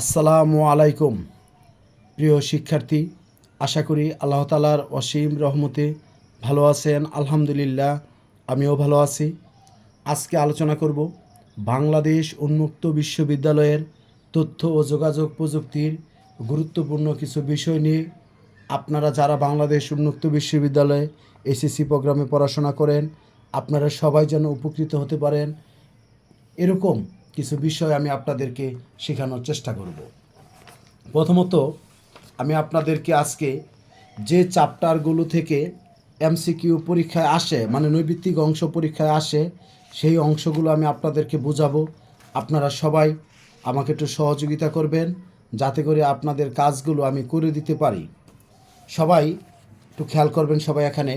আসসালামু আলাইকুম। প্রিয় শিক্ষার্থী, আশা করি আল্লাহ তালার অসীম রহমতে ভালো আছেন, আলহামদুলিল্লাহ, আমিও ভালো আছি। আজকে আলোচনা করব বাংলাদেশ উন্মুক্ত বিশ্ববিদ্যালয়ের তথ্য ও যোগাযোগ প্রযুক্তির গুরুত্বপূর্ণ কিছু বিষয় নিয়ে। আপনারা যারা বাংলাদেশ উন্মুক্ত বিশ্ববিদ্যালয়ে এসএসসি প্রোগ্রামে পড়াশোনা করেন, আপনারা সবাই যেন উপকৃত হতে পারেন। এরকম কিছু বিষয় আমি আপনাদেরকে শেখানোর চেষ্টা করব। প্রথমত, আমি আপনাদেরকে আজকে যে চ্যাপ্টারগুলো থেকে এমসিকিউ পরীক্ষায় আসে মানে নৈবিত্তিক অংশ পরীক্ষায় আসে, সেই অংশগুলো আমি আপনাদেরকে বোঝাবো। আপনারা সবাই আমাকে একটু সহযোগিতা করবেন, যাতে করে আপনাদের কাজগুলো আমি করে দিতে পারি। সবাই একটু খেয়াল করবেন সবাই এখানে,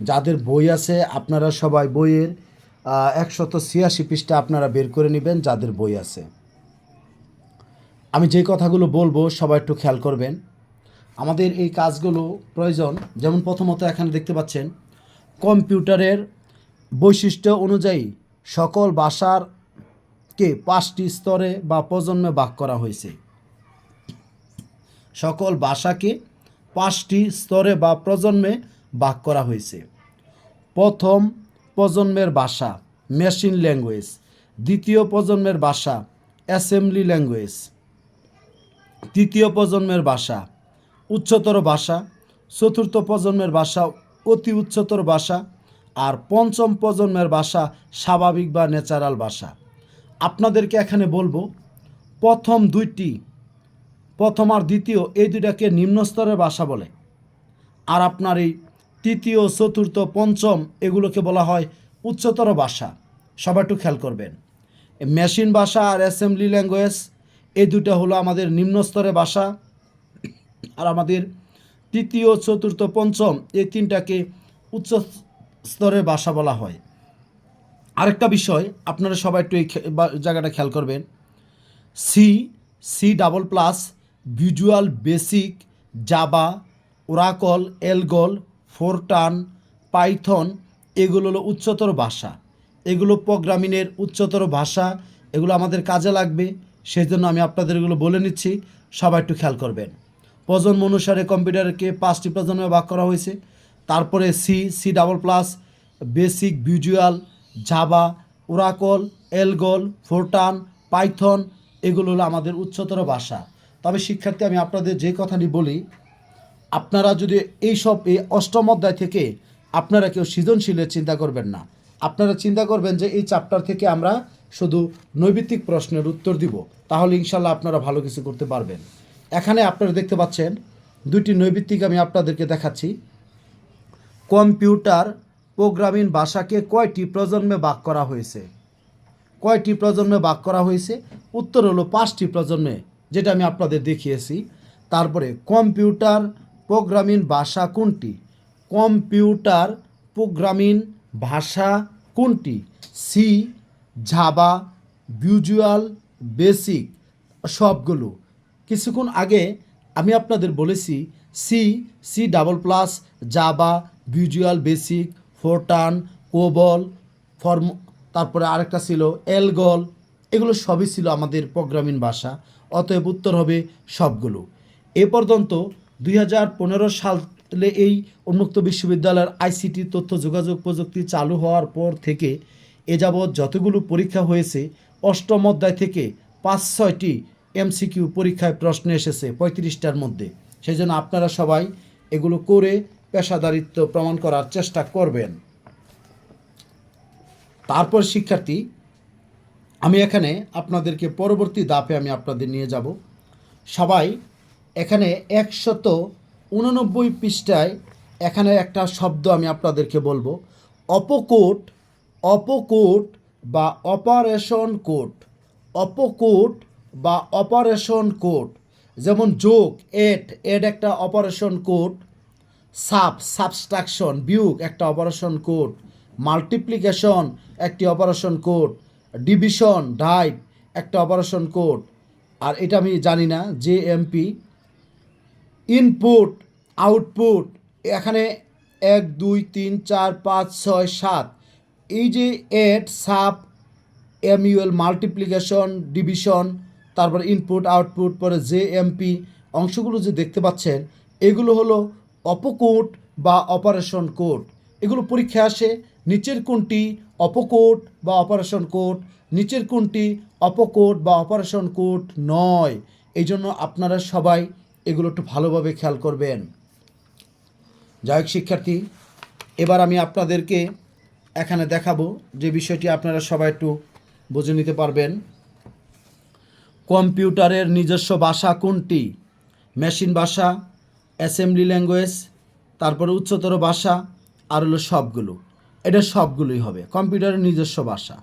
যাদের বই আছে আপনারা সবাই বইয়ের একশত ছিয়াশি পৃষ্ঠা আপনারা বের করে নেবেন, যাদের বই আছে। আমি যে কথাগুলো বলব, সবাই একটু খেয়াল করবেন। আমাদের এই কাজগুলো প্রয়োজন, যেমন প্রথমত এখানে দেখতে পাচ্ছেন, কম্পিউটারের বৈশিষ্ট্য অনুযায়ী সকল ভাষার কে পাঁচটি স্তরে বা প্রজন্মে ভাগ করা হয়েছে। সকল ভাষাকে পাঁচটি স্তরে বা প্রজন্মে ভাগ করা হয়েছে। প্রথম প্রজন্মের ভাষা মেশিন ল্যাঙ্গুয়েজ দ্বিতীয় প্রজন্মের ভাষা অ্যাসেম্বলি ল্যাঙ্গুয়েজ তৃতীয় প্রজন্মের ভাষা, উচ্চতর ভাষা, চতুর্থ প্রজন্মের ভাষা, অতি উচ্চতর ভাষা, আর পঞ্চম প্রজন্মের ভাষা, স্বাভাবিক বা ন্যাচারাল ভাষা। আপনাদেরকে এখানে বলব, প্রথম দুইটি, প্রথম আর দ্বিতীয়, এই দুইটাকে নিম্নস্তরের ভাষা বলে। আর আপনার এই তৃতীয়, চতুর্থ, পঞ্চম এগুলোকে বলা হয় উচ্চতর ভাষা। সবাই একটু খেয়াল করবেন। মেশিন ভাষা আর অ্যাসেম্বলি ল্যাঙ্গুয়েজ, এই দুটো হলো আমাদের নিম্ন স্তরের ভাষা আর আমাদের তৃতীয়, চতুর্থ, পঞ্চম এই তিনটাকে উচ্চ স্তরের ভাষা বলা হয়। আরেকটা বিষয়, আপনারা সবাই একটু এই জায়গাটা খেয়াল করবেন। C C double plus visual basic Java Oracle ALGOL FORTRAN, Python, এগুলো হলো উচ্চতর ভাষা। এগুলো প্রোগ্রামিংয়ের উচ্চতর ভাষা, এগুলো আমাদের কাজে লাগবে। সেই জন্য আমি আপনাদের এগুলো বলে নিচ্ছি, সবাই একটু খেয়াল করবেন। প্রজন্ম অনুসারে কম্পিউটারকে পাঁচটি প্রজন্মে ভাগ করা হয়েছে। তারপরে C C double plus BASIC visual Java Oracle ALGOL FORTRAN Python এগুলো হলো আমাদের উচ্চতর ভাষা। তবে শিক্ষার্থী, আমি আপনাদের যে কথাটি বলি আপনারা যদি এই সব এই অষ্টম অধ্যায় থেকে আপনারা কেউ সৃজনশীলের চিন্তা করবেন না। আপনারা চিন্তা করবেন যে এই চ্যাপ্টার থেকে আমরা শুধু নৈবিত্তিক প্রশ্নের উত্তর দিব, তাহলে ইনশাল্লাহ আপনারা ভালো কিছু করতে পারবেন। এখানে আপনারা দেখতে পাচ্ছেন দুইটি নৈবিত্তিক আমি আপনাদেরকে দেখাচ্ছি। কম্পিউটার প্রোগ্রামিং ভাষাকে কয়টি প্রজন্মে ভাগ করা হয়েছে? কয়টি প্রজন্মে ভাগ করা হয়েছে? উত্তর হলো পাঁচটি প্রজন্মে, যেটা আমি আপনাদের দেখিয়েছি। তারপরে কম্পিউটার প্রোগ্রামিং ভাষা কোনটি? কম্পিউটার প্রোগ্রামিং ভাষা কোনটি? সি জাবা ভিজুয়াল বেসিক সবগুলো। কিছুক্ষণ আগে আমি আপনাদের বলেছি C C double plus Java visual BASIC FORTRAN COBOL form তারপরে আরেকটা ছিল এলগল এগুলো সবই ছিল আমাদের প্রোগ্রামিং ভাষা, অতএব উত্তর হবে সবগুলো। এ পর্যন্ত দুই হাজার পনেরো সালে এই উন্মুক্ত বিশ্ববিদ্যালয়ের আইসিটি তথ্য যোগাযোগ প্রযুক্তি চালু হওয়ার পর থেকে এ যাবৎ যতগুলো পরীক্ষা হয়েছে, অষ্টম অধ্যায় থেকে পাঁচ ছয়টি এমসিকিউ পরীক্ষায় প্রশ্ন এসেছে পঁয়ত্রিশটার মধ্যে। সেই জন্য আপনারা সবাই এগুলো করে পেশাদারিত্ব প্রমাণ করার চেষ্টা করবেন। তারপর শিক্ষার্থী, আমি এখানে আপনাদেরকে পরবর্তী দাপে আমি আপনাদের নিয়ে যাব। সবাই এখানে একশত উননব্বই পৃষ্ঠায় এখানে একটা শব্দ আমি আপনাদেরকে বলব। অপকোট অপকোট বা অপারেশন কোড অপকোট বা অপারেশন কোড যেমন যোগ, এড এড একটা অপারেশন কোড সাব, সাবস্ট্রাকশন, বিয়োগ একটা অপারেশন কোড মাল্টিপ্লিকেশন একটি অপারেশন কোড ডিভিশন ডাইভ একটা অপারেশন কোড আর এটা আমি জানি না, জে এমপি ইনপুট আউটপুট এখানে এক, দুই, তিন, চার, পাঁচ, ছয়, সাত। এই যে add sub MUL multiplication division তারপর ইনপুট আউটপুট পরে জে এমপি অংশগুলো যে দেখতে পাচ্ছেন, এগুলো হলো অপকোড বা অপারেশন কোড এগুলো পরীক্ষায় আসে, নিচের কোনটি অপকোড বা অপারেশন কোড নিচের কোনটি অপকোড বা অপারেশন কোড নয়। এই জন্য আপনারা সবাই এগুলো একটু ভালোভাবে খেয়াল করবেন। যাই হোক, শিক্ষার্থী, এবার আমি আপনাদেরকে এখানে দেখাবো যে বিষয়টি আপনারা সবাই একটু বুঝে নিতে পারবেন। কম্পিউটারের নিজস্ব ভাষা কোনটি? মেশিন ভাষা, অ্যাসেম্বলি ল্যাঙ্গুয়েজ, তারপরে উচ্চতর ভাষা, আর হলো সবগুলো। এটা সবগুলোই হবে, কম্পিউটারের নিজস্ব ভাষা।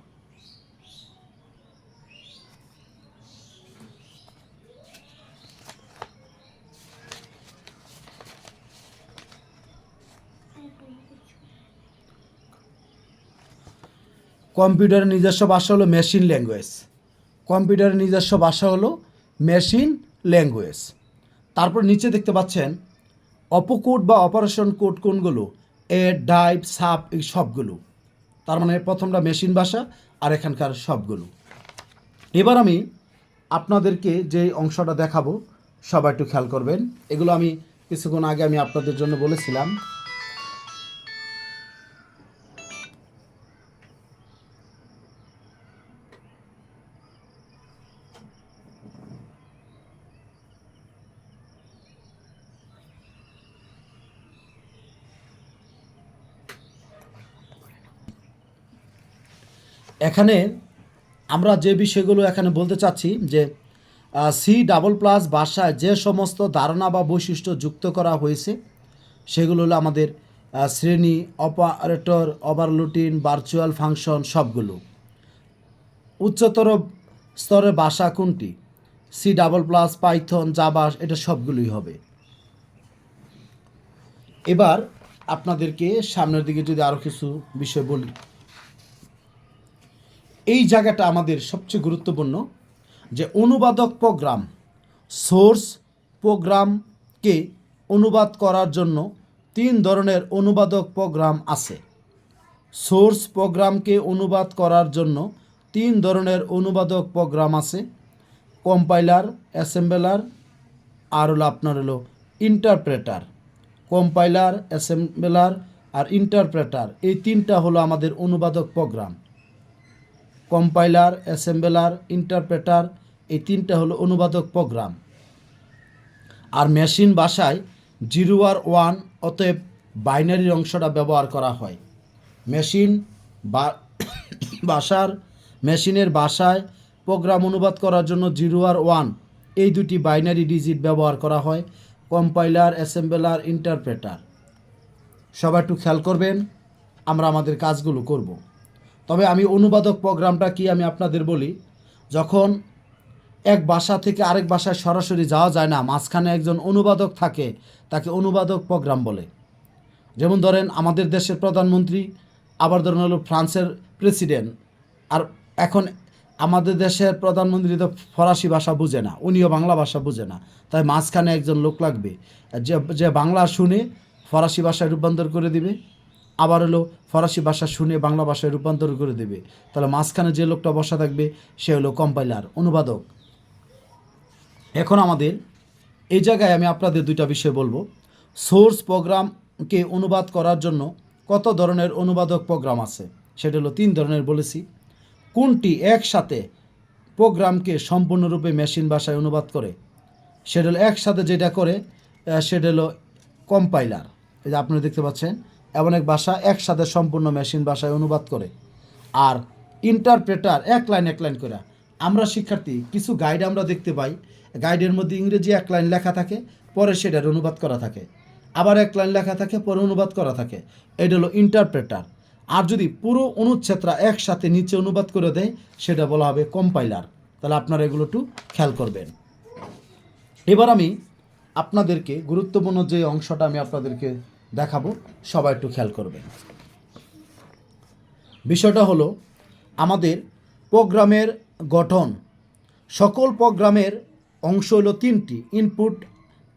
কম্পিউটারের নিজস্ব ভাষা হলো মেশিন ল্যাঙ্গুয়েজ কম্পিউটারের নিজস্ব ভাষা হলো মেশিন ল্যাঙ্গুয়েজ তারপর নিচে দেখতে পাচ্ছেন, অপকোড বা অপারেশন কোড কোনগুলো? এ ডাইভ সাপ এই সবগুলো। তার মানে প্রথমটা মেশিন ভাষা আর এখানকার সবগুলো। এবার আমি আপনাদেরকে যে অংশটা দেখাবো, সবাই একটু খেয়াল করবেন। এগুলো আমি কিছুক্ষণ আগে আমি আপনাদের জন্য বলেছিলাম। এখানে আমরা যে বিষয়গুলো এখানে বলতে চাচ্ছি যে সি ডাবল প্লাস ভাষায় যে সমস্ত ধারণা বা বৈশিষ্ট্য যুক্ত করা হয়েছে, সেগুলো হলো আমাদের শ্রেণি, অপারেটর, ওভারলুটিন, ভার্চুয়াল ফাংশন সবগুলো। উচ্চতর স্তরের ভাষা কোনটি? C double plus, Python Java এটা সবগুলোই হবে। এবার আপনাদেরকে সামনের দিকে যদি আরও কিছু বিষয় বলি। এই জায়গাটা আমাদের সবচেয়ে গুরুত্বপূর্ণ যে অনুবাদক প্রোগ্রাম, সোর্স প্রোগ্রামকে অনুবাদ করার জন্য তিন ধরনের অনুবাদক প্রোগ্রাম আছে। সোর্স প্রোগ্রামকে অনুবাদ করার জন্য তিন ধরনের অনুবাদক প্রোগ্রাম আছে। কম্পাইলার, অ্যাসেম্বলার, আর হলো আপনার হলো ইন্টারপ্রেটার। কম্পাইলার, অ্যাসেম্বলার আর ইন্টারপ্রেটার, এই তিনটা হলো আমাদের অনুবাদক প্রোগ্রাম। কম্পাইলার, অ্যাসেম্বলার, ইন্টারপ্রেটার, এই তিনটা হলো অনুবাদক প্রোগ্রাম। আর মেশিন ভাষায় জিরো আর ওয়ান অতএব বাইনারির অংশটা ব্যবহার করা হয়। মেশিন বা মেশিনের ভাষায় প্রোগ্রাম অনুবাদ করার জন্য জিরো আর ওয়ান, এই দুটি বাইনারি ডিজিট ব্যবহার করা হয়, কম্পাইলার, অ্যাসেম্বলার, ইন্টারপ্রেটার। সবাই একটু খেয়াল করবেন, আমরা আমাদের কাজগুলো করব। তবে আমি অনুবাদক প্রোগ্রামটা কি আমি আপনাদের বলি? যখন এক ভাষা থেকে আরেক ভাষায় সরাসরি যাওয়া যায় না, মাঝখানে একজন অনুবাদক থাকে, তাকে অনুবাদক প্রোগ্রাম বলে। যেমন ধরেন আমাদের দেশের প্রধানমন্ত্রী, আবার ধরেন হলো ফ্রান্সের প্রেসিডেন্ট, আর এখন আমাদের দেশের প্রধানমন্ত্রী তো ফরাসি ভাষা বুঝে না, উনিও বাংলা ভাষা বুঝে না, তাই মাঝখানে একজন লোক লাগবে। যে যে বাংলা শুনে ফরাসি ভাষায় রূপান্তর করে দিবে। আবার হলো ফরাসি ভাষা শুনে বাংলা ভাষায় রূপান্তর করে দেবে। তাহলে মাঝখানে যে লোকটা বসা থাকবে, সে হলো কম্পাইলার অনুবাদক। এখন আমাদের এই জায়গায় আমি আপনাদের দুইটা বিষয় বলব। সোর্স প্রোগ্রামকে অনুবাদ করার জন্য কত ধরনের অনুবাদক প্রোগ্রাম আছে? সেটা হলো তিন ধরনের বলেছি। কোনটি একসাথে প্রোগ্রামকে সম্পূর্ণরূপে মেশিন ভাষায় অনুবাদ করে? সেটা হলো একসাথে যেটা করে সেটা হলো কম্পাইলার এই যে আপনারা দেখতে পাচ্ছেন এমন এক ভাষা একসাথে সম্পূর্ণ মেশিন ভাষায় অনুবাদ করে। আর ইন্টারপ্রেটার এক লাইন এক লাইন করে আমরা শিক্ষার্থী, কিছু গাইড আমরা দেখতে পাই। গাইডের মধ্যে ইংরেজি এক লাইন লেখা থাকে, পরে সেটার অনুবাদ করা থাকে। আবার এক লাইন লেখা থাকে, পরে অনুবাদ করা থাকে। এটা হলো ইন্টারপ্রেটার আর যদি পুরো অনুচ্ছেদটা একসাথে নিচে অনুবাদ করে দেয়, সেটা বলা হবে কম্পাইলার তাহলে আপনারা এগুলো একটু খেয়াল করবেন। এবার আমি আপনাদেরকে গুরুত্বপূর্ণ যে অংশটা আমি আপনাদেরকে দেখাবো, সবাই একটু খেয়াল করবেন বিষয়টা হলো, আমাদের প্রোগ্রামের গঠন, সকল প্রোগ্রামের অংশ হলো তিনটি ইনপুট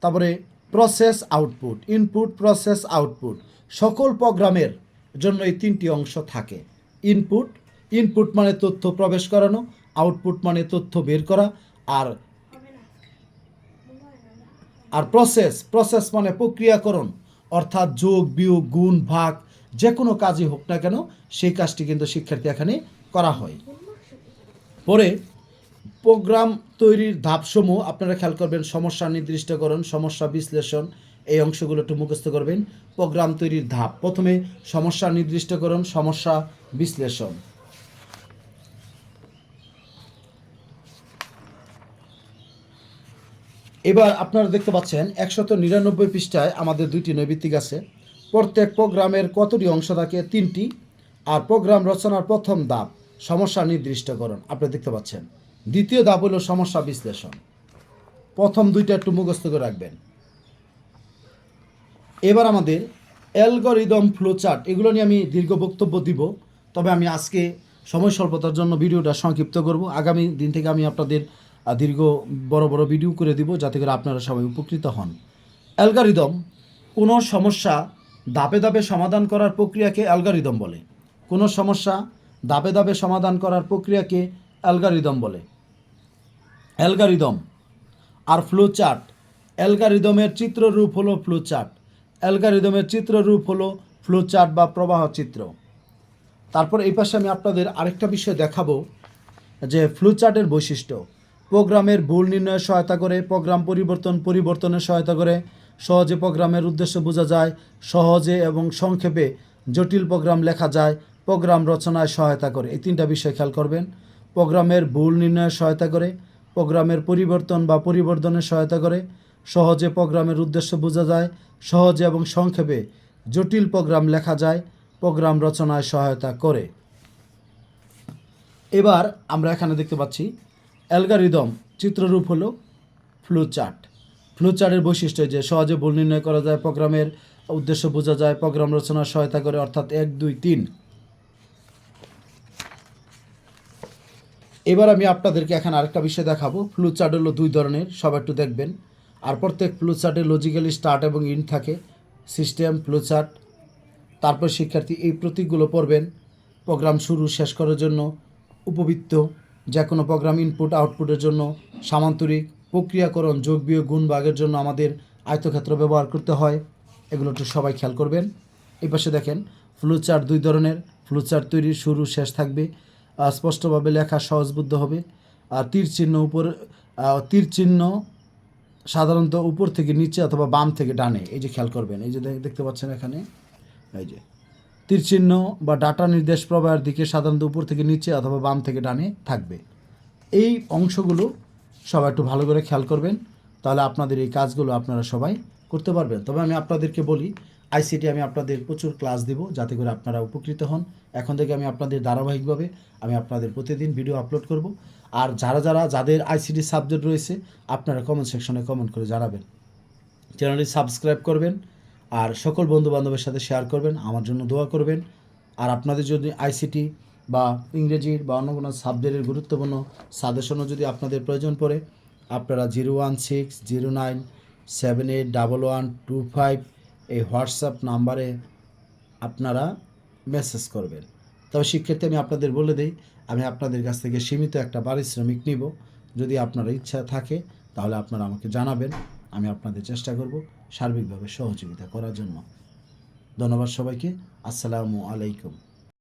তারপরে process output input process output সকল প্রোগ্রামের জন্য এই তিনটি অংশ থাকে ইনপুট ইনপুট মানে তথ্য প্রবেশ করানো আউটপুট মানে তথ্য বের করা, আর আর প্রসেস প্রসেস মানে প্রক্রিয়াকরণ। অর্থাৎ যোগ, বিয়োগ, গুণ, ভাগ, যে কোনো কাজই হোক না কেন, সেই কাজটি কিন্তু শিক্ষার্থী এখানে করা হয়। পরে প্রোগ্রাম তৈরির ধাপসমূহ আপনারা খেয়াল করবেন, সমস্যা নির্দিষ্টকরণ, সমস্যা বিশ্লেষণ, এই অংশগুলো একটু মুখস্থ করবেন। প্রোগ্রাম তৈরির ধাপ, প্রথমে সমস্যা নির্দিষ্টকরণ, সমস্যা বিশ্লেষণ। এবার আপনারা দেখতে পাচ্ছেন, একশত নিরানব্বই পৃষ্ঠায় আমাদের দুইটি নৈবিত্তিক আছে। প্রত্যেক প্রোগ্রামের কতটি অংশ থাকে? তিনটি। আর প্রোগ্রাম রচনার প্রথম ধাপ, সমস্যা নির্দিষ্টকরণ। আপনি দেখতে পাচ্ছেন। দ্বিতীয় ধাপ হলো সমস্যা বিশ্লেষণ। প্রথম দুইটা একটু মুখস্থ করে রাখবেন। এবার আমাদের অ্যালগরিদম ফ্লোচার্ট, এগুলো নিয়ে আমি দীর্ঘ বক্তব্য দিব। তবে আমি আজকে সময় স্বল্পতার জন্য ভিডিওটা সংক্ষিপ্ত করব। আগামী দিন থেকে আমি আপনাদের দীর্ঘ বড় বড় ভিডিও করে দিব যাতে করে আপনারা সবাই উপকৃত হন। অ্যালগারিদম কোনো সমস্যা ধাপে ধাপে সমাধান করার প্রক্রিয়াকে অ্যালগরিদম বলে। কোনো সমস্যা ধাপে ধাপে সমাধান করার প্রক্রিয়াকে অ্যালগারিদম বলে। অ্যালগারিদম আর ফ্লো চার্ট অ্যালগারিদমের চিত্ররূপ হলো ফ্লো চার্ট অ্যালগারিদমের চিত্ররূপ হলো ফ্লো চার্ট বা প্রবাহ চিত্র। তারপর এই পাশে আমি আপনাদের আরেকটা বিষয় দেখাবো যে ফ্লো চার্টের বৈশিষ্ট্য। প্রোগ্রামের ভুল নির্ণয়ে সহায়তা করে, প্রোগ্রাম পরিবর্তন পরিবর্তনে সহায়তা করে। সহজে প্রোগ্রামের উদ্দেশ্য বোঝা যায়, সহজে এবং সংক্ষেপে জটিল প্রোগ্রাম লেখা যায়, প্রোগ্রাম রচনায় সহায়তা করে। এই তিনটা বিষয় খেয়াল করবেন। প্রোগ্রামের ভুল নির্ণয়ে সহায়তা করে, প্রোগ্রামের পরিবর্তন বা পরিবর্তনে সহায়তা করে। সহজে প্রোগ্রামের উদ্দেশ্য বোঝা যায়, সহজে এবং সংক্ষেপে জটিল প্রোগ্রাম লেখা যায়, প্রোগ্রাম রচনায় সহায়তা করে। এবার আমরা এখানে দেখতে পাচ্ছি অ্যালগারিদম চিত্ররূপ হলো ফ্লো চার্ট ফ্লো চার্টের বৈশিষ্ট্য যে সহজে ভুল নির্ণয় করা যায়, প্রোগ্রামের উদ্দেশ্য বোঝা যায়, প্রোগ্রাম রচনার সহায়তা করে, অর্থাৎ এক, দুই, তিন। এবার আমি আপনাদেরকে এখানে আরেকটা বিষয় দেখাবো। ফ্লু চার্ট হলো দুই ধরনের সব একটু দেখবেন। আর প্রত্যেক ফ্লু চার্টে লজিক্যালি স্টার্ট এবং ইন্ড থাকে। সিস্টেম ফ্লু চার্ট তারপর শিক্ষার্থী এই প্রতীকগুলো পড়বেন। প্রোগ্রাম শুরু, শেষ করার জন্য উপবৃত্ত। যে কোনো প্রোগ্রাম ইনপুট আউটপুটের জন্য সামান্তরিক প্রক্রিয়াকরণ, যোগ, বিয়োগ, গুণ, ভাগের জন্য আমাদের আয়তক্ষেত্র ব্যবহার করতে হয়। এগুলো একটু সবাই খেয়াল করবেন। এই পাশে দেখেন ফ্লু চার্ট দুই ধরনের। ফ্লু চার্ট তৈরির শুরু, শেষ থাকবে। স্পষ্টভাবে লেখা সহজবুদ্ধ হবে। আর তীর চিহ্ন উপর তীর চিহ্ন সাধারণত উপর থেকে নিচে অথবা বাম থেকে ডানে। এই যে খেয়াল করবেন। এই যে দেখতে পাচ্ছেন এখানে। এই যে তীর চিহ্ন বা ডাটা নির্দেশ প্রবাহের দিকে সাধারণত উপর থেকে নিচে অথবা বাম থেকে ডানে থাকবে। এই অংশগুলো সবাই একটু ভালো করে খেয়াল করবেন, তাহলে আপনাদের এই কাজগুলো আপনারা সবাই করতে পারবেন। তবে আমি আপনাদেরকে বলি আইসিটি আমি আপনাদের প্রচুর ক্লাস দিব যাতে করে আপনারা উপকৃত হন। এখন থেকে আমি আপনাদের ধারাবাহিকভাবে আমি আপনাদের প্রতিদিন ভিডিও আপলোড করব। আর যারা যারা, যাদের আইসিটি সাবজেক্ট রয়েছে, আপনারা কমেন্ট সেকশনে কমেন্ট করে জানাবেন। চ্যানেলটি সাবস্ক্রাইব করবেন। আর সকল বন্ধু বান্ধবের সাথে শেয়ার করবেন, আমার জন্য দোয়া করবেন। আর আপনাদের যদি আইসিটি বা ইংরেজির বা অন্য কোনো সাবজেক্টের গুরুত্বপূর্ণ সাজেশনও যদি আপনাদের প্রয়োজন পড়ে, আপনারা zero one six, zero nine, seven eight, double one, two five এই হোয়াটসঅ্যাপ নাম্বারে আপনারা মেসেজ করবেন। তবে শিক্ষার্থী আমি আপনাদের বলে দিই, আমি আপনাদের কাছ থেকে সীমিত একটা পারিশ্রমিক নিব। যদি আপনার ইচ্ছা থাকে, তাহলে আপনারা আমাকে জানাবেন। আমি আপনাদের চেষ্টা করব সার্বিকভাবে সহযোগিতা করার জন্য। ধন্যবাদ সবাইকে। আসসালামু আলাইকুম।